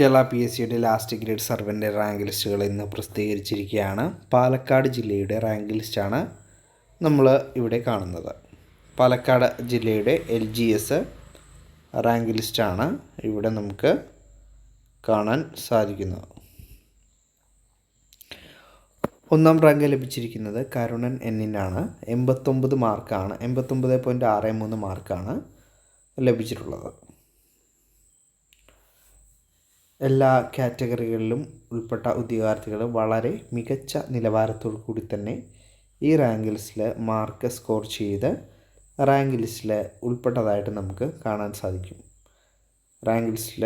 Kerala P S സിയുടെ last grade സർവന്റെ rank ലിസ്റ്റുകൾ ഇന്ന് പ്രസിദ്ധീകരിച്ചിരിക്കുകയാണ്. പാലക്കാട് ജില്ലയുടെ റാങ്ക് ലിസ്റ്റാണ് നമ്മൾ ഇവിടെ കാണുന്നത്. പാലക്കാട് ജില്ലയുടെ എൽ ജി എസ് റാങ്ക് ലിസ്റ്റാണ് ഇവിടെ നമുക്ക് കാണാൻ സാധിക്കുന്നത്. ഒന്നാം റാങ്ക് ലഭിച്ചിരിക്കുന്നത് കരുണൻ എന്നിനാണ്. എൺപത്തൊമ്പത് മാർക്കാണ് എൺപത്തൊമ്പത് പോയിന്റ് ആറ് മൂന്ന് മാർക്കാണ് ലഭിച്ചിട്ടുള്ളത്. എല്ലാ കാറ്റഗറികളിലും ഉൾപ്പെട്ട ഉദ്യോഗാർത്ഥികൾ വളരെ മികച്ച നിലവാരത്തോടു കൂടി തന്നെ ഈ റാങ്ക് ലിസ്റ്റിൽ മാർക്ക് സ്കോർ ചെയ്ത് റാങ്ക് ലിസ്റ്റിൽ ഉൾപ്പെട്ടതായിട്ട് നമുക്ക് കാണാൻ സാധിക്കും. റാങ്ക് ലിസ്റ്റിൽ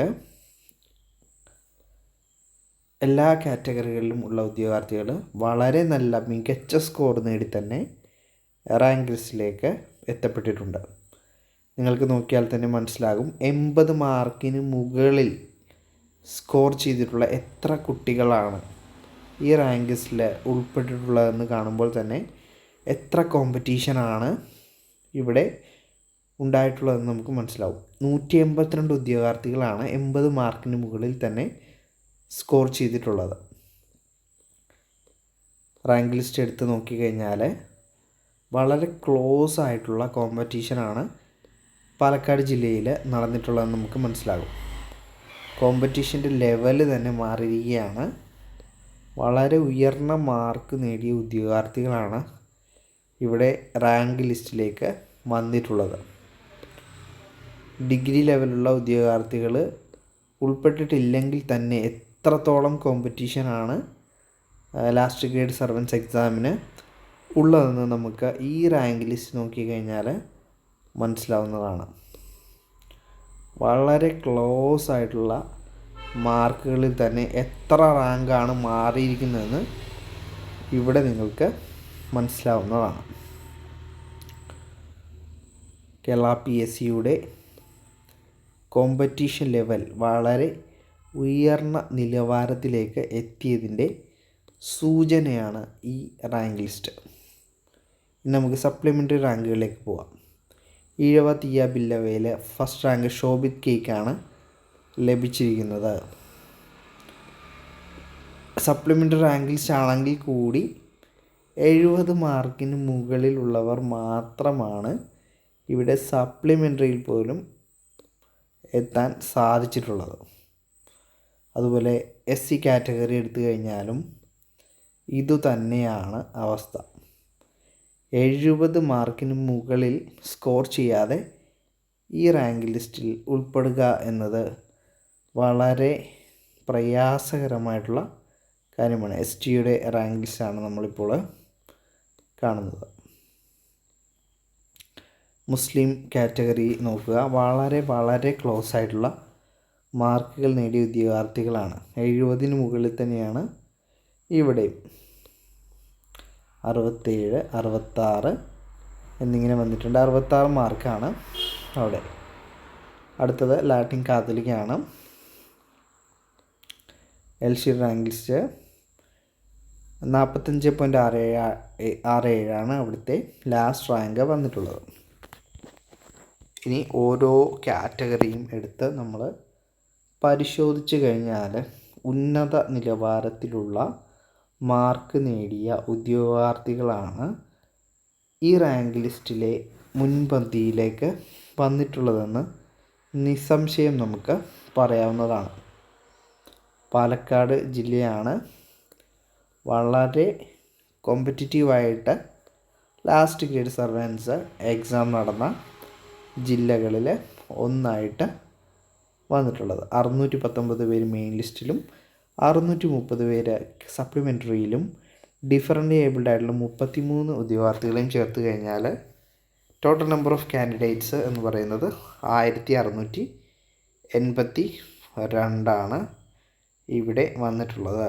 എല്ലാ കാറ്റഗറികളിലും ഉള്ള ഉദ്യോഗാർത്ഥികൾ വളരെ നല്ല മികച്ച സ്കോർ നേടി തന്നെ റാങ്ക് ലിസ്റ്റിലേക്ക് എത്തപ്പെട്ടിട്ടുണ്ട്. നിങ്ങൾക്ക് നോക്കിയാൽ തന്നെ മനസ്സിലാകും എൺപത് മാർക്കിന് മുകളിൽ സ്കോർ ചെയ്തിട്ടുള്ള എത്ര കുട്ടികളാണ് ഈ റാങ്ക് ലിസ്റ്റിൽ ഉൾപ്പെട്ടിട്ടുള്ളതെന്ന് കാണുമ്പോൾ തന്നെ എത്ര കോമ്പറ്റീഷനാണ് ഇവിടെ ഉണ്ടായിട്ടുള്ളതെന്ന് നമുക്ക് മനസ്സിലാവും. നൂറ്റി എൺപത്തിരണ്ട് ഉദ്യോഗാർത്ഥികളാണ് എൺപത് മാർക്കിന് മുകളിൽ തന്നെ സ്കോർ ചെയ്തിട്ടുള്ളത്. റാങ്ക് ലിസ്റ്റ് എടുത്ത് നോക്കിക്കഴിഞ്ഞാൽ വളരെ ക്ലോസ് ആയിട്ടുള്ള കോമ്പറ്റീഷനാണ് പാലക്കാട് ജില്ലയിൽ നടന്നിട്ടുള്ളതെന്ന് നമുക്ക് മനസ്സിലാകും. കോമ്പറ്റീഷന്റെ ലെവൽ തന്നെ മാറിയിരിക്കുകയാണ്. വളരെ ഉയർന്ന മാർക്ക് നേടിയ ഉദ്യോഗാർത്ഥികളാണ് ഇവിടെ റാങ്ക് ലിസ്റ്റിലേക്ക് വന്നിട്ടുള്ളത്. ഡിഗ്രി ലെവലുള്ള ഉദ്യോഗാർത്ഥികൾ ഉൾപ്പെട്ടിട്ടില്ലെങ്കിൽ തന്നെ എത്രത്തോളം കോമ്പറ്റീഷനാണ് ലാസ്റ്റ് ഗ്രേഡ് സർവൻസ് എക്സാമിന് ഉള്ളതെന്ന് നമുക്ക് ഈ റാങ്ക് ലിസ്റ്റ് നോക്കിക്കഴിഞ്ഞാൽ മനസ്സിലാവുന്നതാണ്. വളരെ ക്ലോസ് ആയിട്ടുള്ള മാർക്കുകളിൽ തന്നെ എത്ര റാങ്കാണ് മാറിയിരിക്കുന്നതെന്ന് ഇവിടെ നിങ്ങൾക്ക് മനസ്സിലാവുന്നതാണ്. കേരള പി എസ് സിയുടെ കോമ്പറ്റീഷൻ ലെവൽ വളരെ ഉയർന്ന നിലവാരത്തിലേക്ക് എത്തിയതിന്റെ സൂചനയാണ് ഈ റാങ്ക് ലിസ്റ്റ് നമുക്ക് സപ്ലിമെന്ററി റാങ്കുകളിലേക്ക് പോവാം. ഈഴവ തീയ ബില്ലവയിൽ ഫസ്റ്റ് റാങ്ക് ഷോബിത് കേക്കാണ് ലഭിച്ചിരിക്കുന്നത്. സപ്ലിമെന്ററി റാങ്കിൽസാണെങ്കിൽ കൂടി എഴുപത് മാർക്കിന് മുകളിലുള്ളവർ മാത്രമാണ് ഇവിടെ സപ്ലിമെന്ററിയിൽ പോലും എത്താൻ സാധിച്ചിട്ടുള്ളത്. അതുപോലെ എസ് സി കാറ്റഗറി എടുത്തു കഴിഞ്ഞാലും ഇതുതന്നെയാണ് അവസ്ഥ. എഴുപത് മാർക്കിന് മുകളിൽ സ്കോർ ചെയ്യാതെ ഈ റാങ്ക് ലിസ്റ്റിൽ ഉൾപ്പെടുക എന്നത് വളരെ പ്രയാസകരമായിട്ടുള്ള കാര്യമാണ്. എസ് ടിയുടെ റാങ്ക് ലിസ്റ്റാണ് നമ്മളിപ്പോൾ കാണുന്നത്. മുസ്ലിം കാറ്റഗറി നോക്കുക. വളരെ വളരെ ക്ലോസ് ആയിട്ടുള്ള മാർക്കുകൾ നേടിയ ഉദ്യോഗാർത്ഥികളാണ് എഴുപതിന് മുകളിൽ തന്നെയാണ് ഇവിടെയും. അറുപത്തേഴ് അറുപത്താറ് എന്നിങ്ങനെ വന്നിട്ടുണ്ട്. അറുപത്താറ് മാർക്കാണ് അവിടെ. അടുത്തത് ലാറ്റിൻ കാത്തലിക്കാണ് എൽ ഷി റാങ്ക് ലിസ്റ്റ് നാൽപ്പത്തഞ്ച് പോയിന്റ് ആറ് ഏഴ് ആറ് ഏഴാണ് അവിടുത്തെ ലാസ്റ്റ് റാങ്ക് വന്നിട്ടുള്ളത്. ഇനി ഓരോ കാറ്റഗറിയും എടുത്ത് നമ്മൾ പരിശോധിച്ച് കഴിഞ്ഞാൽ ഉന്നത നിലവാരത്തിലുള്ള മാർക്ക് നേടിയ ഉദ്യോഗാർത്ഥികളാണ് ഈ റാങ്ക് ലിസ്റ്റിലെ മുൻപന്തിയിലേക്ക് വന്നിട്ടുള്ളതെന്ന് നിസ്സംശയം നമുക്ക് പറയാവുന്നതാണ്. പാലക്കാട് ജില്ലയാണ് വളരെ കോമ്പറ്റിറ്റീവായിട്ട് ലാസ്റ്റ് ഗ്രേഡ് സർവൻസ് എക്സാം നടന്ന ജില്ലകളിൽ ഒന്നായിട്ട് വന്നിട്ടുള്ളത്. അറുന്നൂറ്റി പത്തൊമ്പത് പേര് മെയിൻ ലിസ്റ്റിലും അറുന്നൂറ്റി മുപ്പത് പേര് സപ്ലിമെന്ററിയിലും ഡിഫറന്റ് ഏബിൾഡ് ആയിട്ടുള്ള മുപ്പത്തി മൂന്ന് ഉദ്യോഗാർത്ഥികളെയും ചേർത്ത് കഴിഞ്ഞാൽ ടോട്ടൽ നമ്പർ ഓഫ് കാൻഡിഡേറ്റ്സ് എന്ന് പറയുന്നത് ആയിരത്തി അറുന്നൂറ്റി എൺപത്തി രണ്ടാണ് ഇവിടെ വന്നിട്ടുള്ളത്.